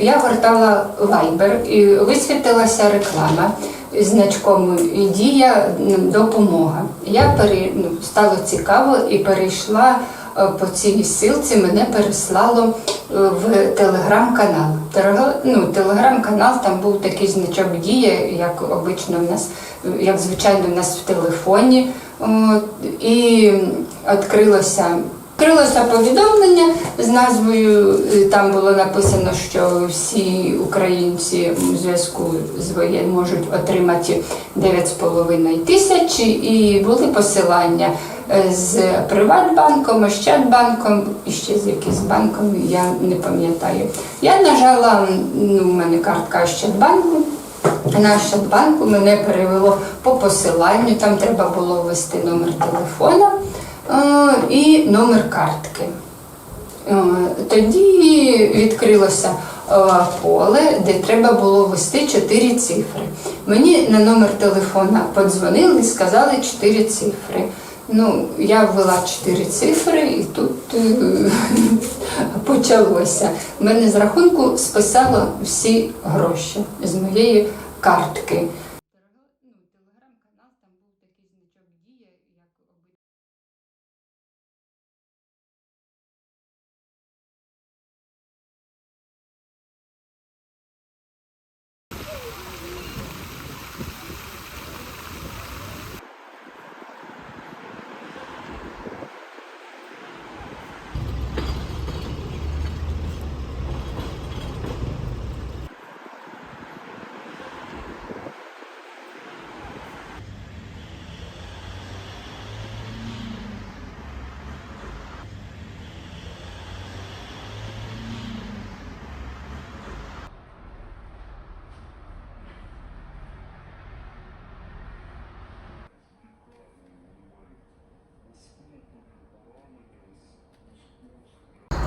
Я гортала Viber і висвітилася реклама з значком Дія допомога. Я пере, ну, стало цікаво і перейшла е, по цій силці, мене переслало е, в телеграм-канал. Терега- Ну, телеграм-канал там був такий значок Дія, як обично в нас, як звичайно в нас в телефоні. І відкрилося Відкрилося повідомлення з назвою. е, Там було написано, що всі українці у зв'язку з воєн можуть отримати 9,5 тисяч, і були посилання е, з Приватбанком, Ощадбанком і ще з якимсь банком, я не пам'ятаю. Я нажала, ну, у мене картка Ощадбанку. На Ощадбанку мене перевело по посиланню, там треба було ввести номер телефона і номер картки. Е, Тоді відкрилося е, поле, де треба було ввести чотири цифри. Мені на номер телефона подзвонили і сказали чотири цифри. Ну, я ввела чотири цифри і тут е, почалося. Мене з рахунку списало всі гроші з моєї картки.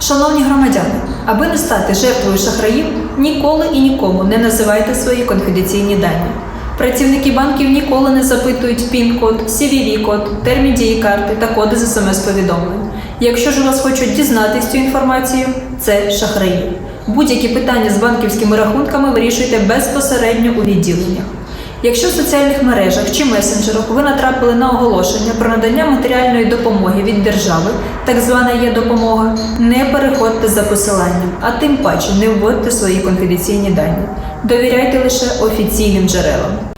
Шановні громадяни, аби не стати жертвою шахраїв, ніколи і нікому не називайте свої конфіденційні дані. Працівники банків ніколи не запитують пін-код, CVV-код, термін дії карти та коди з смс-повідомлень. Якщо ж у вас хочуть дізнатись цю інформацію, це шахраї. Будь-які питання з банківськими рахунками вирішуйте безпосередньо у відділеннях. Якщо в соціальних мережах чи месенджерах ви натрапили на оголошення про надання матеріальної допомоги від держави, так звана є допомога, не переходьте за посиланням, а тим паче не вводьте свої конфіденційні дані. Довіряйте лише офіційним джерелам.